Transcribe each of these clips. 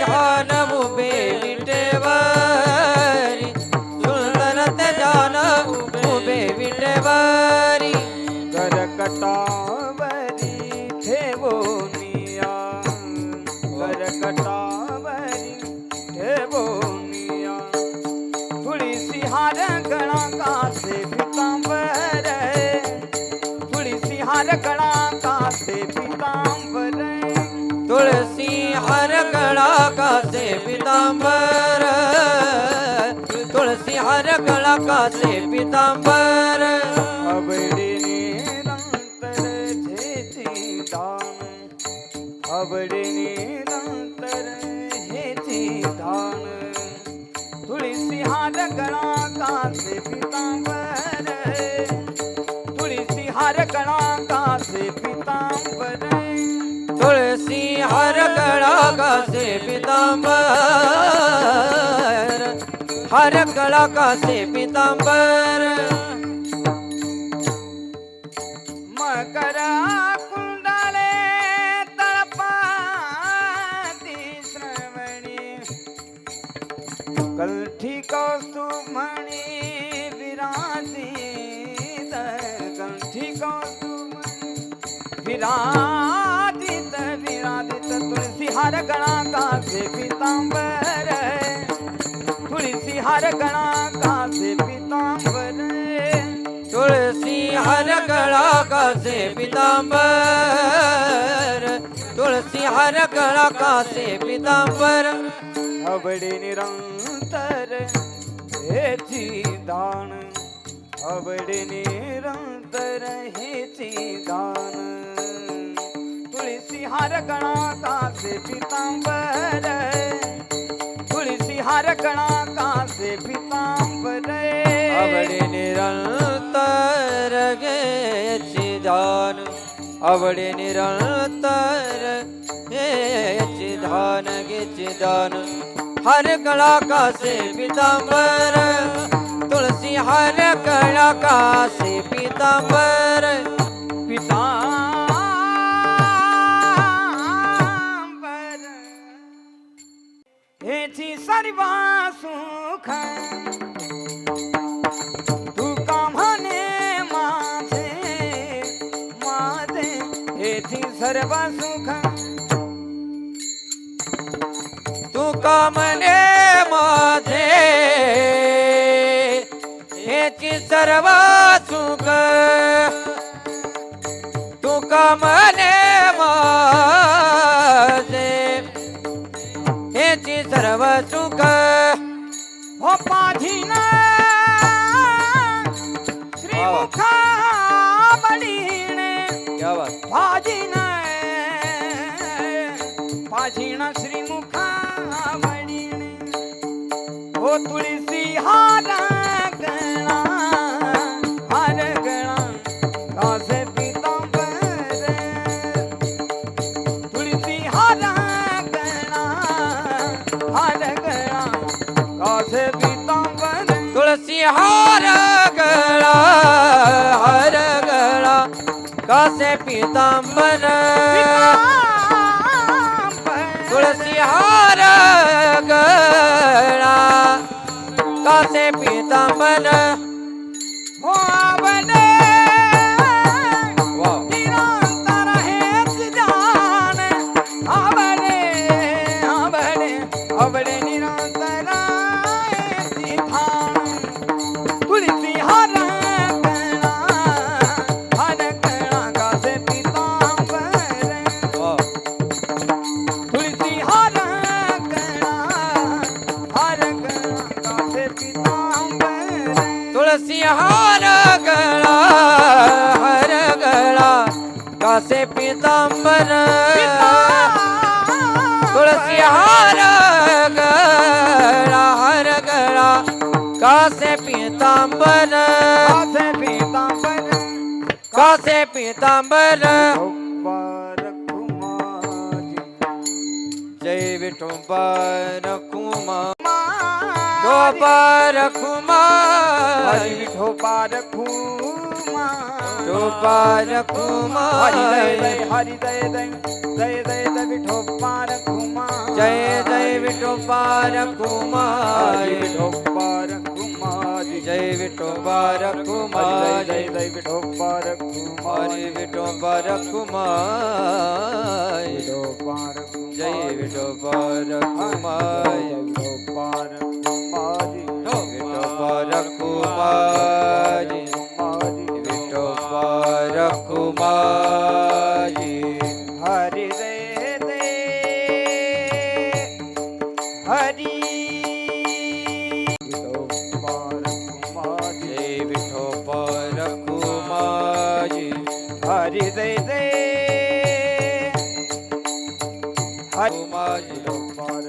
i Gana. अबडी निरंतर झेची दान। तुळशी हार गळा कासे पितांबर। तुळशी हर गळा कासे पीतांबर। मकर कुंडले तळपाती श्रवणी। कलठी कौस्तुभमणी विराजित विराजित तुळसी हार गणा तुळसी हार गणा कासे पितांबर तुलसी हर गळा कासे पीतांबर। तुलसी हर गळा कासे पीतांबर। अबडे निरंतर हेची दान अबडे निरंतर हेची दान तुळशी हार गणा कासे पितांबर। तुळशी हार गणा कासे पितांबर आवडे निरंतर घेची दान आवडे निरंतर घेची दान घेची दान हर गळा कासे पितांबर तुलसी हर कला कासे पितांबर पितांबर। हेची सर्व सुख तुका सर्व सुख। तू का म्हणे माझे हेची सर्व सुख। तू का म्हणे माझे हेची सर्व सुख। पाठीण श्रीमुखा बडीने हो तुळशी हार गणा हार गणा कासे पितांबर तुळशी हार गणा हार गणा कासे पितांबर तुळसी हार गळा हार गळा कासे पितांबर हार गळा कासे पितांबर पितांबर। जय विठोबा रखुमा कुमार। रखुमा विठोबा रखुमा टोपा रखुमा हरि दय दय दय दय दय विठोबा रखुमा जय जय विठोबा रखुमा विठोबा જય વિઠોબા રઘુમા જય જય વિઠોબા રઘુમા હરે વિઠોબા રઘુમા જય વિઠોબા રઘુમા વિઠોબા રઘુમા વિઠોબા રઘુમા વિઠોબા રઘુમા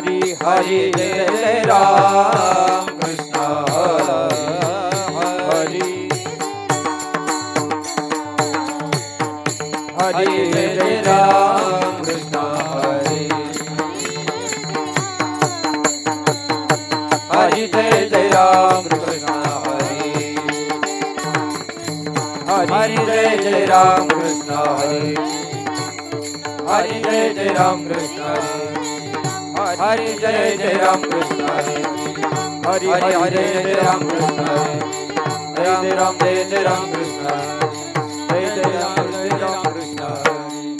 ਹਰੀ ਹਰੀ ਜੈ ਜੈ ਰਾਮ ਕ੍ਰਿਸ਼ਨ ਹਰੀ ਹਰੀ ਜੈ ਜੈ ਰਾਮ ਕ੍ਰਿਸ਼ਨ ਹਰੀ ਹਰੀ ਜੈ ਜੈ ਰਾਮ ਕ੍ਰਿਸ਼ਨ ਹਰੀ ਹਰੀ ਜੈ ਜੈ ਰਾਮ ਕ੍ਰਿਸ਼ਨ ਹਰੀ ਹਰੀ ਜੈ ਜੈ ਰਾਮ ਕ੍ਰਿਸ਼ਨ हरि हरि जय जय राम कृष्ण हरि हरि हरि हरे जय राम कृष्ण हरि हरे राम जय जय राम कृष्ण हरि जय जय राम जय राम कृष्ण हरि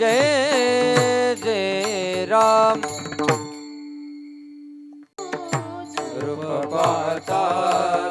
जय जय राम रूप पाता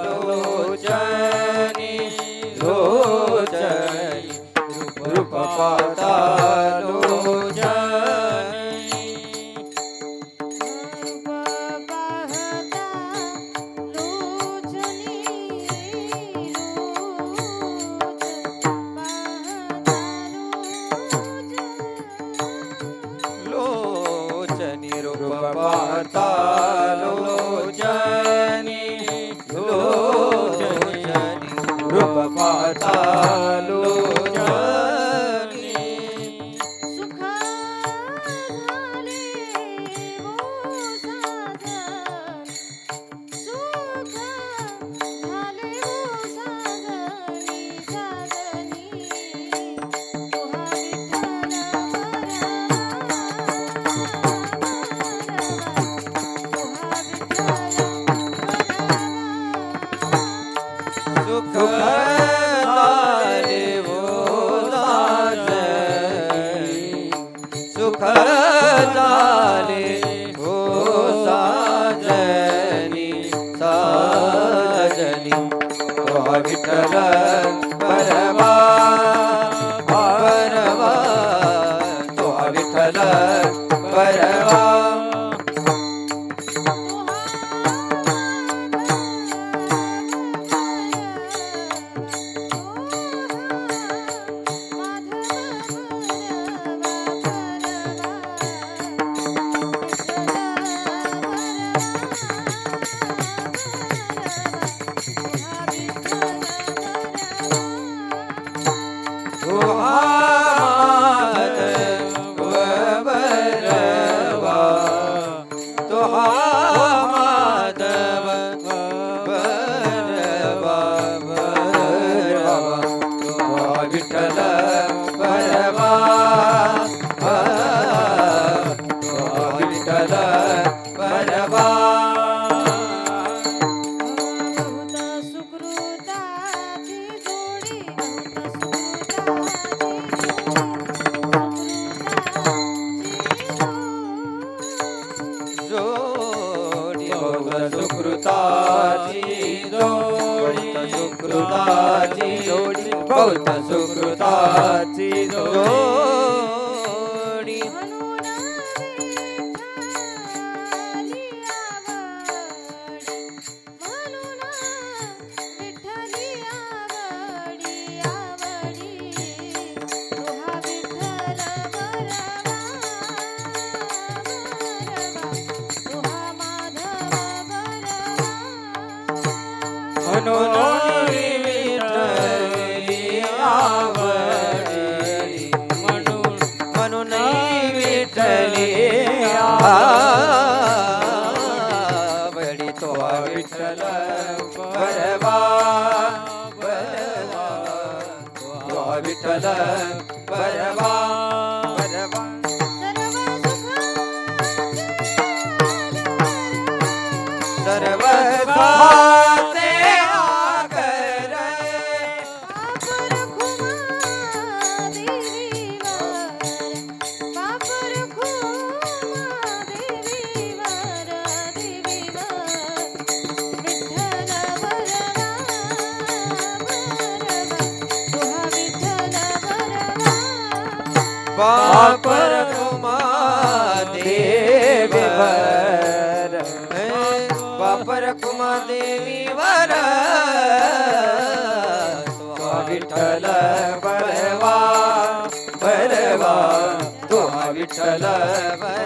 Oh. सर्व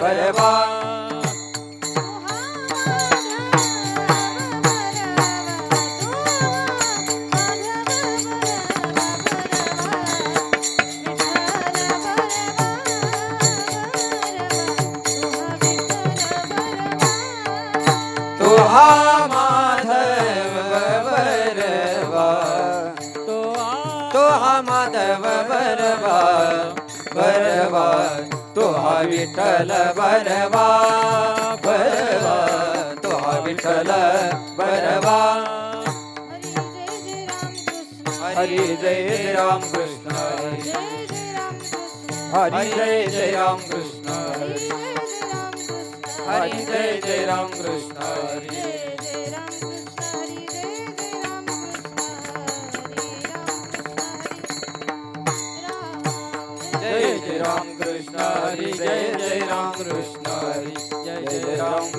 பரவா विठ्ठल बरवा बरवा तो हा विठ्ठल बरवा हरी जय राम कृष्ण हरी जय जय राम कृष्ण हरी जय जय राम कृष्ण. हरी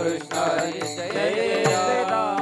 कृष्ण हरी जय जय राम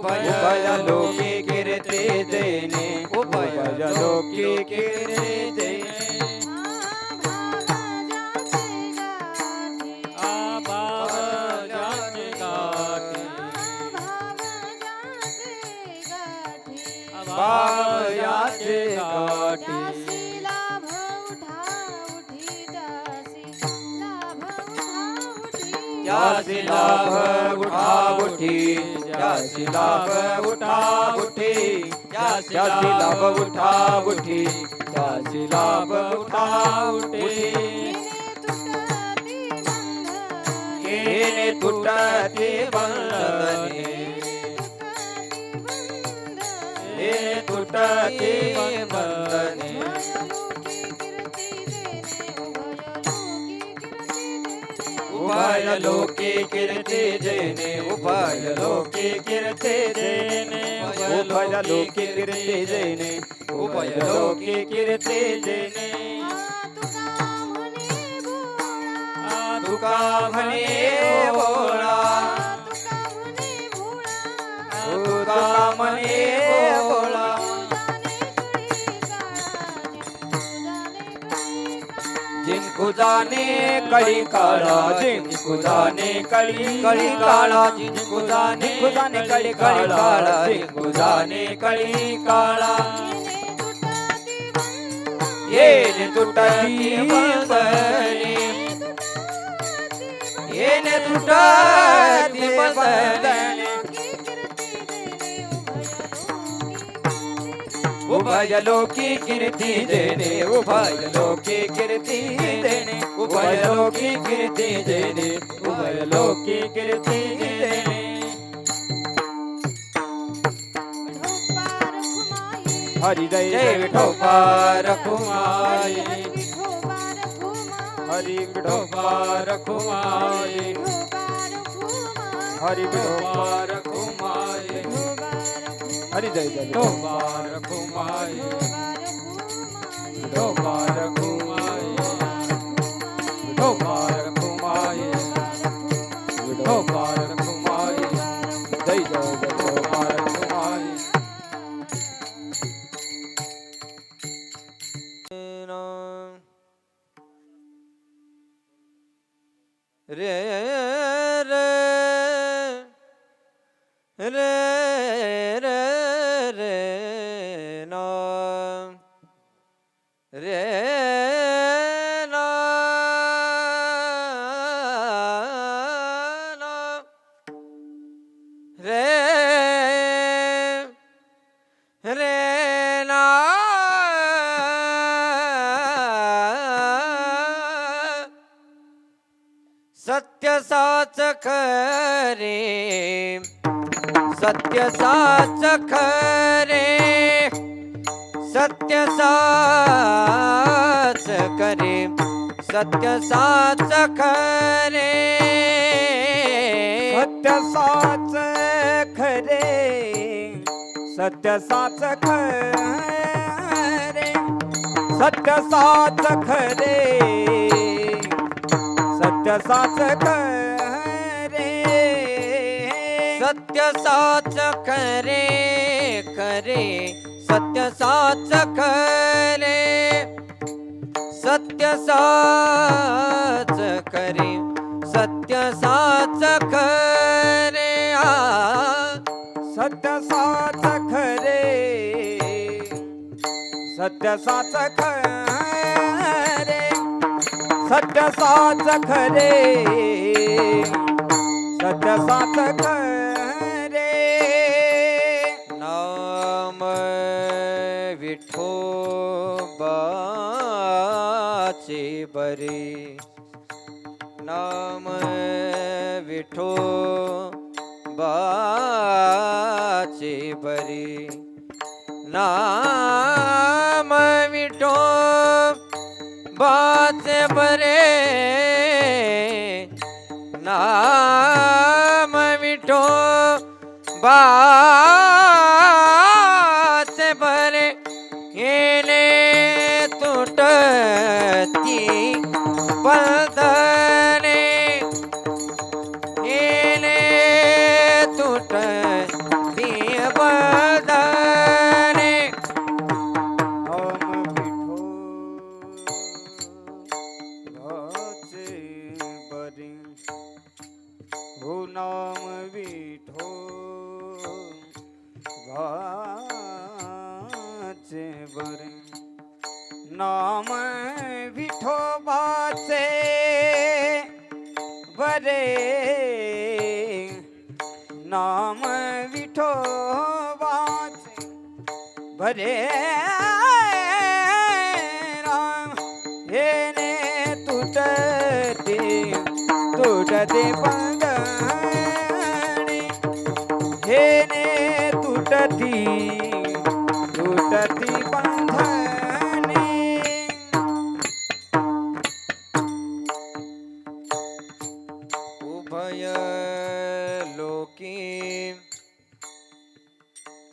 उभय लोके कीर्ती देणे उभय लोके कीर्ती देणे त्यासी लाभ उठा उठी त्यासी लाभ उठा उठी त्यासी लाभ उठा उठी त्यासी लाभ उठा उठी येणे तुटते बंधने हे तुटते बंधने. लोके कीर्ती देणे उभय लोके कीर्ती देणे उभय लोके कीर्ती देणे उभय लोके कीर्ती देणे. तुका म्हणे कुजाने कळी काळाजी कुजाने कळी कळी काळाजी कुजाने कुजाने कळी कळी काळाजी कुजाने कळी काळा. येने तुटली बंदरी येने उभयलो की कीर्ति देने उभयलो की कीर्ति देने उभयलो की कीर्ति देने उभयलो की कीर्ति देने। हरि जय जय विठोबा रखुमाई हरि विठोबा रखुमाई हरि હરી જાય ડોબાર ઘુમાય ડોબાર ઘુમાય ડોબાર ઘુમાય ડોબાર ઘુમાય જય જય ડોબાર करे सत्य साच खरे. सत्य साच खरे सत्य साच खरे. सत्य साच खरे सत्य साच खरे. सत्य साच खरे खरे. सत्य साच खरे. सत्य साच करे सत्य साच खरे सत्य साच खरे सत्य साच खरे सत्य साच खरे सत्य साच खरे નામ વિઠો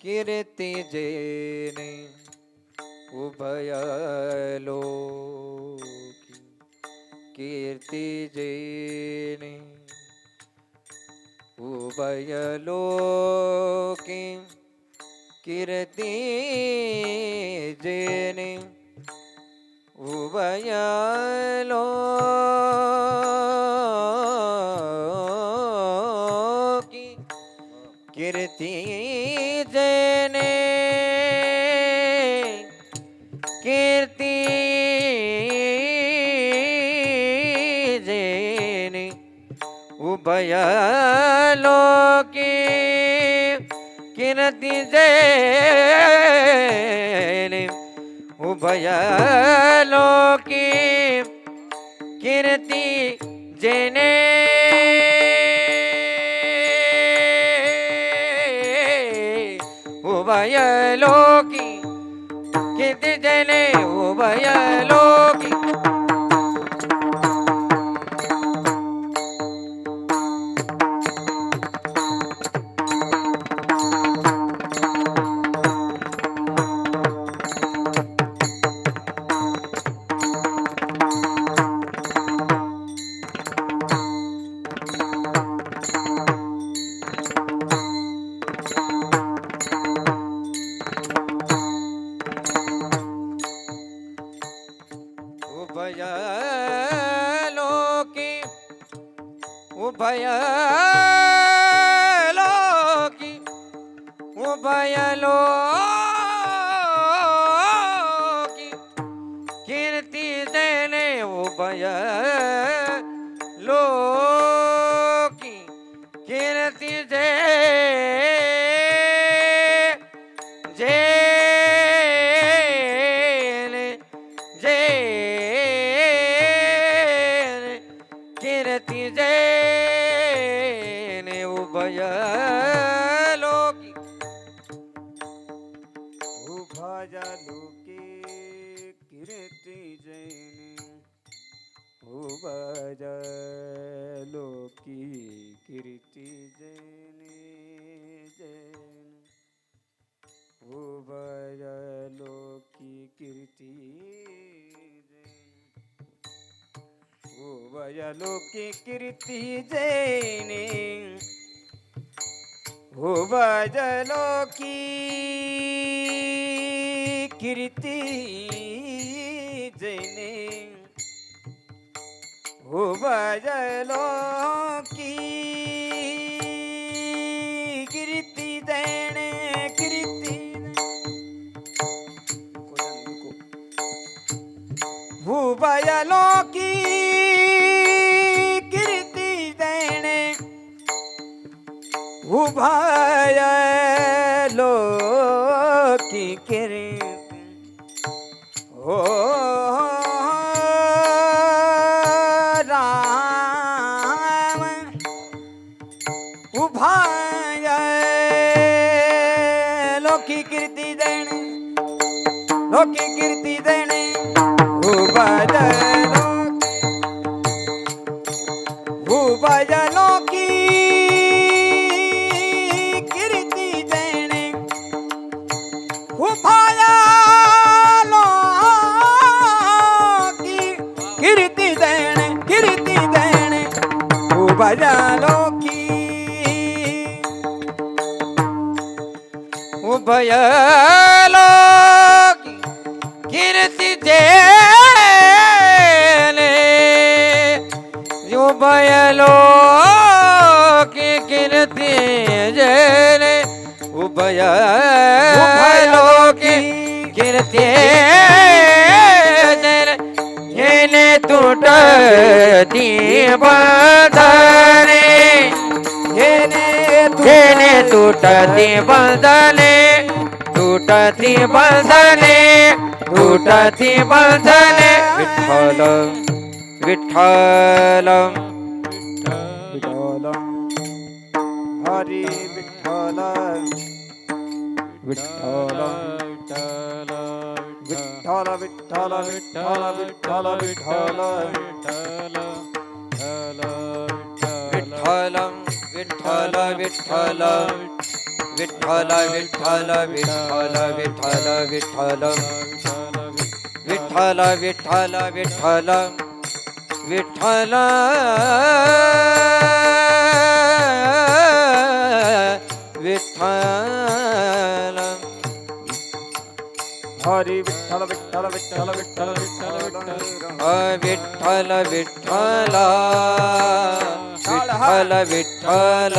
કીર્તિ જેને ઉભયલો કીર્તિ જેને ઉભયલો जेने જેને ઉભયલો पयलो की किरती जे उभयलो की किरती जेने या लोके कीर्ती जैने। भुवजलोकी हो कीर्ती जैने। भुवजलोकी हो ਲੋਕੀ ਕੀਰਤੀ ਦੇਣੇ ਲੋਕੀ ਕੀਰਤੀ ਦੇਣੇ ਉਹ ਬਦਲੋ ਉਹ ਬਦਲੋ ਕੀ ਕੀਰਤੀ ਦੇਣੇ ਉਹ ਭਾਇਆ ਲੋਕੀ ਕੀਰਤੀ ਦੇਣੇ ਕੀਰਤੀ ਦੇਣੇ ਉਹ ਬਦਲੋ भयलो कीर्ति देने। जो भयलो की कीर्ति जेने भयलो की कीर्ति जेने टूट दी बदने विठ्ठती बसले दुटती बसले विठ्ठल विठ्ठल। विठ्ठल हरी विठ्ठल विठ्ठल। विठ्ठल विठ्ठल विठ्ठल विठ्ठल विठ्ठल विठ्ठल। विठ्ठल विठ्ठल विठ्ठल। विठल विठल विठल विठल विठल विठल विठल विठल विठल विठल हरि विठल विठल विठल विठल विठल विठल विठल विठल विठल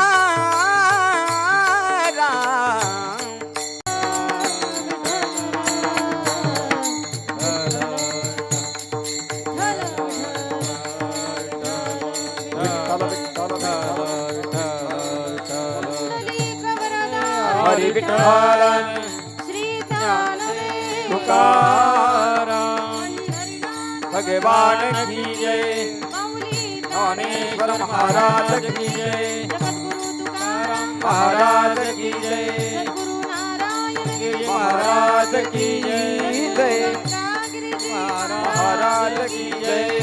हरी तुकाराम। भगवान की जय। ज्ञानेश्वर महाराज की जय। महाराज की जय। महाराज की जय। महाराज की जय।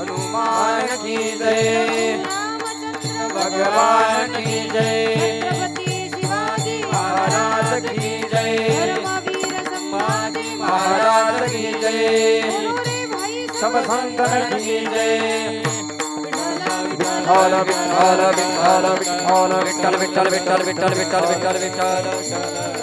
हनुमान की जय। भगवान की जय। जय महाराज की जय सब संतन की जय विठ्ठल विठ्ठल विठ्ठल विठ्ठल विठ्ठल विठ्ठल विठ्ठल विठ्ठल विठ्ठल विठ्ठल विठ्ठल